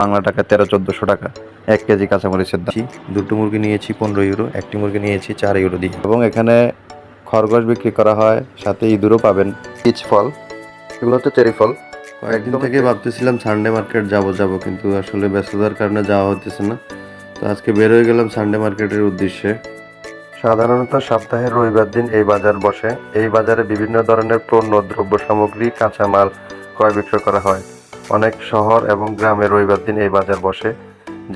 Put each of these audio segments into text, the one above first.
বাংলা টাকা তেরো চোদ্দোশো টাকা এক কেজি কাঁচামরিচের দাম। দুটো মুরগি নিয়েছি পনেরো ইউরো একটি মুরগি নিয়েছি চার ইউরো দিয়ে। এবং এখানে খরগোশ বিক্রি করা হয় সাথে ইঁদুরও পাবেন। পিচ ফল এগুলো হচ্ছে চেরি ফল। কয়েকদিন থেকে ভাবতেছিলাম সানডে মার্কেট যাব যাব কিন্তু আসলে ব্যস্ততার কারণে যাওয়া হতেছে না। তো আজকে বের হয়ে গেলাম সানডে মার্কেটের উদ্দেশ্যে। সাধারণত সপ্তাহের রবিবার দিন এই বাজার বসে। এই বাজারে বিভিন্ন ধরনের পণ্য দ্রব্য সামগ্রী কাঁচামাল ক্রয় বিক্রয় করা হয়। অনেক শহর এবং গ্রামে রবিবার দিন এই বাজার বসে,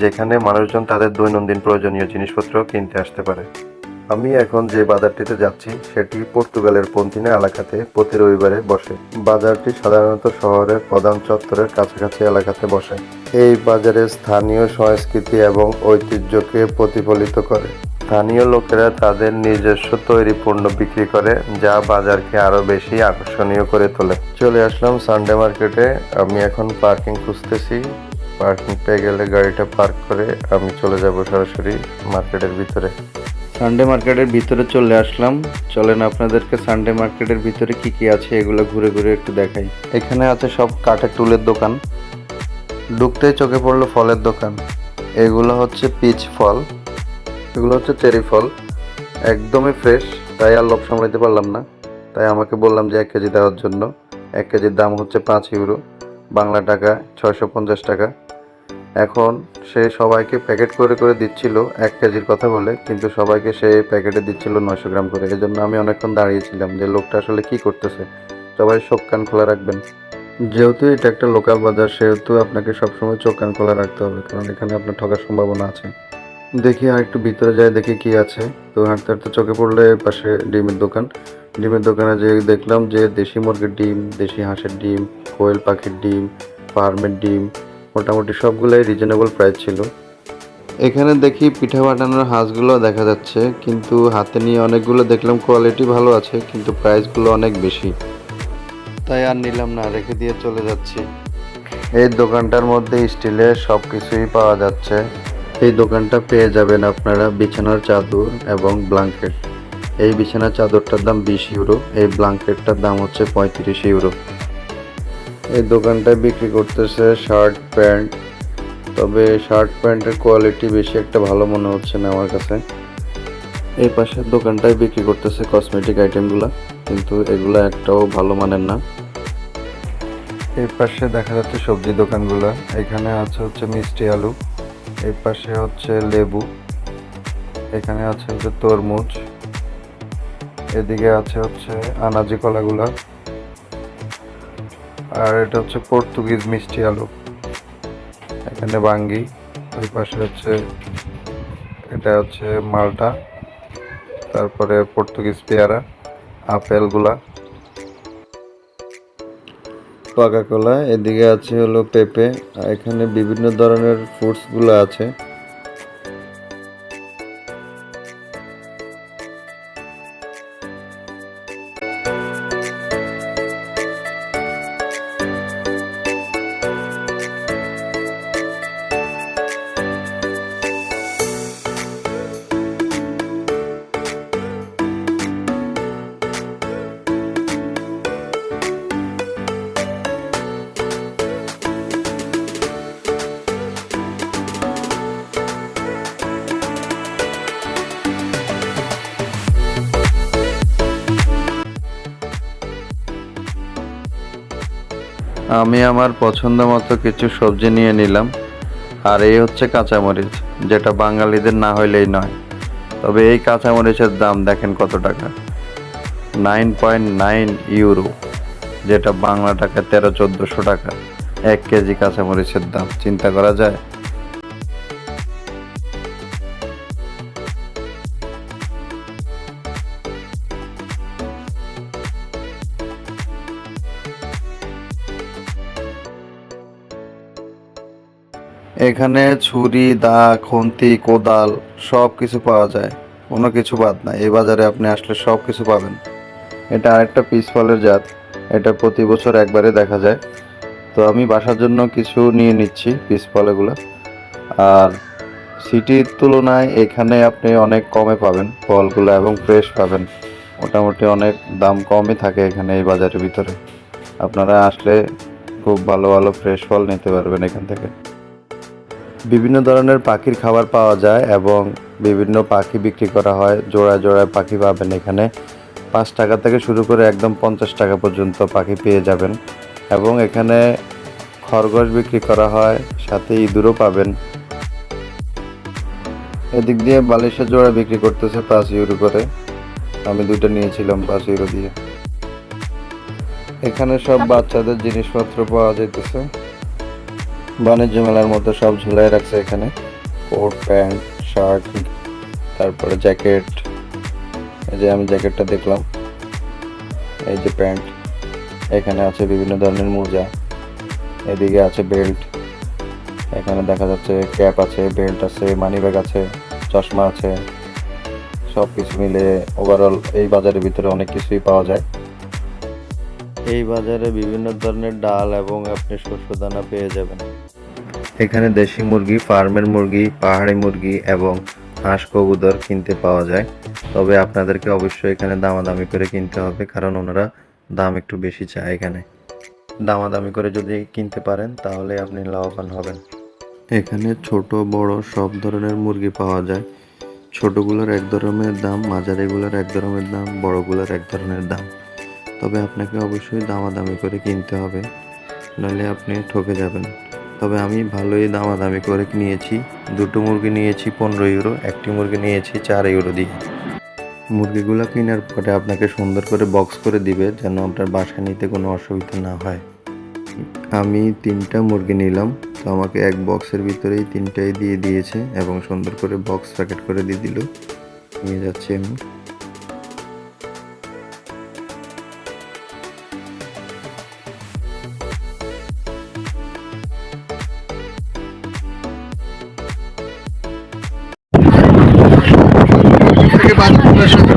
যেখানে মানুষজন তাদের দৈনন্দিন প্রয়োজনীয় জিনিসপত্র কিনতে আসতে পারে। আমি এখন যে বাজারটিতে যাচ্ছি, সেটি পর্তুগালের পন্থিনা এলাকাতে প্রতি রবিবারে বসে। বাজারটি সাধারণত শহরের প্রধান চত্বরের কাছাকাছি এলাকাতে বসে। এই বাজারে স্থানীয় সংস্কৃতি এবং ঐতিহ্যকে প্রতিফলিত করে। স্থানীয় লোকেরা তাদের নিজস্ব তৈরি পণ্য বিক্রি করে যা বাজারকে আরও বেশি আকর্ষণীয় করে তোলে। চলে আসলাম সানডে মার্কেটে আমি এখন পার্কিং খুঁজতেছি। পার্কিং পেয়ে গেলে গাড়িটা পার্ক করে আমি চলে যাব সরাসরি মার্কেটের ভিতরে। সানডে মার্কেটের ভিতরে চলে আসলাম। চলেন আপনাদেরকে সানডে মার্কেটের ভিতরে কি কি আছে এগুলো ঘুরে ঘুরে একটু দেখাই। এখানে আছে সব কাঠের টুলের দোকান। ঢুকতেই চোখে পড়ল ফলের দোকান। এগুলো হচ্ছে পিচ ফল। এগুলো হচ্ছে চেরি ফল। একদমই ফ্রেশ তাই আর লোভ সামলাইতে পারলাম না। তাই আমাকে বললাম যে এক কেজি দেওয়ার জন্য। এক কেজির দাম হচ্ছে পাঁচ ইউরো বাংলা টাকা ছয়শো পঞ্চাশ টাকা। এখন সে সবাইকে প্যাকেট করে করে দিচ্ছিল, এক কেজির কথা বলে, কিন্তু সবাইকে সে প্যাকেটে দিচ্ছিল নয়শো গ্রাম করে। এই জন্য আমি অনেকক্ষণ দাঁড়িয়েছিলাম যে লোকটা আসলে কি করতেছে। সবাই চোখ কান খোলা রাখবেন। যেহেতু এটা একটা লোকাল বাজার, সেহেতু আপনাকে সবসময় চোখ কান খোলা রাখতে হবে, কারণ এখানে আপনার ঠকার সম্ভাবনা আছে। দেখি আর একটু ভিতরে যাই, দেখি কি আছে। তো হাঁটতে হাঁটতে চোখে পড়লে পাশে ডিমের দোকান। ডিমের দোকানে যে দেখলাম যে দেশি মুরগির ডিম, দেশি হাঁসের ডিম, কোয়েল পাখির ডিম, ফার্মের ডিম, মোটামুটি সবগুলোই রিজনেবল প্রাইস ছিল। এখানে দেখি পিঠা বাটানোর হাঁসগুলো দেখা যাচ্ছে, কিন্তু হাতে নিয়ে অনেকগুলো দেখলাম কোয়ালিটি ভালো আছে, কিন্তু প্রাইসগুলো অনেক বেশি। তাই আর নিলাম না, রেখে দিয়ে চলে যাচ্ছি। এই দোকানটার মধ্যে স্টিলের সব কিছুই পাওয়া যাচ্ছে। এই দোকানটা পেয়ে যাবেন আপনারা বিছানার চাদর এবং ব্ল্যাঙ্কেট এই বিছানার চাদরটার দাম বিশ ইউরো, এই ব্ল্যাঙ্কেটটার দাম হচ্ছে পঁয়ত্রিশ ইউরো। এই দোকানটায় বিক্রি করতেছে শার্ট, প্যান্ট। তবে শার্ট, প্যান্টের কোয়ালিটি বেশি একটা ভালো মনে হচ্ছে না আমার কাছে। এই পাশের দোকানটায় বিক্রি করতেছে কসমেটিক আইটেমগুলো, কিন্তু এগুলো একটাও ভালো মানের না। এই পাশে দেখা যাচ্ছে সবজি দোকানগুলো, এখানে আছে হচ্ছে মিষ্টি আলু। এই পাশে হচ্ছে লেবু, এখানে আছে হচ্ছে তরমুজ, এদিকে আছে হচ্ছে আনাজি কলাগুলা, আর এটা হচ্ছে পর্তুগিজ মিষ্টি আলু, এখানে বাঙ্গি, ওই পাশে হচ্ছে এটা হচ্ছে মালটা, তারপরে পর্তুগিজ পেয়ারা, আপেলগুলা পাকা কলা এদিকে আছে হলো পেঁপে এখানে বিভিন্ন ধরনের ফ্রুটসগুলো আছে। আমি আমার পছন্দ মতো কিছু সবজি নিয়ে নিলাম। আর এই হচ্ছে কাঁচামরিচ, যেটা বাঙালিদের না হইলেই নয়। তবে এই কাঁচামরিচের দাম দেখেন কত টাকা? নাইন পয়েন্ট নাইন ইউরো, যেটা বাংলা টাকা তেরো চোদ্দোশো টাকা। এক কেজি কাঁচামরিচের দাম, চিন্তা করা যায়? এখানে ছুরি দা খন্তি, কোদাল সব কিছু পাওয়া যায়। কোনো কিছু বাদ নাই। এই বাজারে আপনি আসলে সব কিছু পাবেন। এটা আরেকটা পিস ফলের জাত। এটা প্রতি বছর একবারে দেখা যায়। তো আমি বাসার জন্য কিছু নিয়ে নিচ্ছি পিস ফলগুলো। আর সিটির তুলনায় এখানে আপনি অনেক কমে পাবেন ফলগুলো এবং ফ্রেশ পাবেন। মোটামুটি অনেক দাম কমই থাকে এখানে এই বাজারের ভিতরে। আপনারা আসলে খুব ভালো ভালো ফ্রেশ ফল নিতে পারবেন এখান থেকে। বিভিন্ন ধরনের পাখির খাবার পাওয়া যায় এবং বিভিন্ন পাখি বিক্রি করা হয়। জোড়ায় জোড়ায় পাখি পাবেন এখানে। পাঁচ টাকা থেকে শুরু করে একদম পঞ্চাশ টাকা পর্যন্ত পাখি পেয়ে যাবেন এবং এখানে খরগোশ বিক্রি করা হয় সাথে ইঁদুরও পাবেন। এদিক দিয়ে বালিশের জোড়া বিক্রি করতেছে পাঁচ ইউরো করে। আমি দুইটা নিয়েছিলাম পাঁচ ইউরো দিয়ে। এখানে সব বাচ্চাদের জিনিসপত্র পাওয়া যাইতেছে। বাণিজ্য মেলার মতো সব ঝুলাই রাখছে এখানে। কোট, প্যান্ট, শার্ট, তারপরে জ্যাকেট। এই যে আমি জ্যাকেটটা দেখলাম। এই যে প্যান্ট। এখানে আছে বিভিন্ন ধরনের মোজা। এদিকে আছে বেল্ট। এখানে দেখা যাচ্ছে ক্যাপ আছে, বেল্ট আছে, মানি ব্যাগ আছে, চশমা আছে। সব কিছু মিলে ওভারঅল এই বাজারের ভিতরে অনেক কিছুই পাওয়া যায়। এই বাজারে বিভিন্ন ধরনের ডাল এবং আপনি শস্য দানা পেয়ে যাবেন। এখানে দেশি মুরগি ফার্মের মুরগি পাহাড়ি মুরগি এবং হাঁস কবুতর কিনতে পাওয়া যায়। তবে আপনাদেরকে অবশ্যই এখানে দামাদামি করে কিনতে হবে কারণ ওনারা দাম একটু বেশি চায় এখানে। দামাদামি করে যদি কিনতে পারেন তাহলে আপনি লাভবান হবেন। এখানে ছোট বড় সব ধরনের মুরগি পাওয়া যায়। ছোটগুলোর এক ধরনের দাম মাঝারিগুলোর এক ধরনের দাম বড়গুলোর এক ধরনের দাম। তবে আপনাকে অবশ্যই দামাদামি করে কিনতে হবে, নাহলে আপনি ঠকে যাবেন। তবে আমি ভালোই দামাদামি করে নিয়েছি। দুটো মুরগি নিয়েছি পনেরো ইউরো একটি মুরগি নিয়েছি চার ইউরো দিয়ে। মুরগিগুলো কেনার পরে আপনাকে সুন্দর করে বক্স করে দিবে, যেন আপনার বাসা নিতে কোনো অসুবিধা না হয়। আমি তিনটা মুরগি নিলাম, তো আমাকে এক বক্সের ভিতরেই তিনটাই দিয়ে দিয়েছে এবং সুন্দর করে বক্স প্যাকেট করে দিয়ে দিল। নিয়ে যাচ্ছি আমি। থেকে বাজার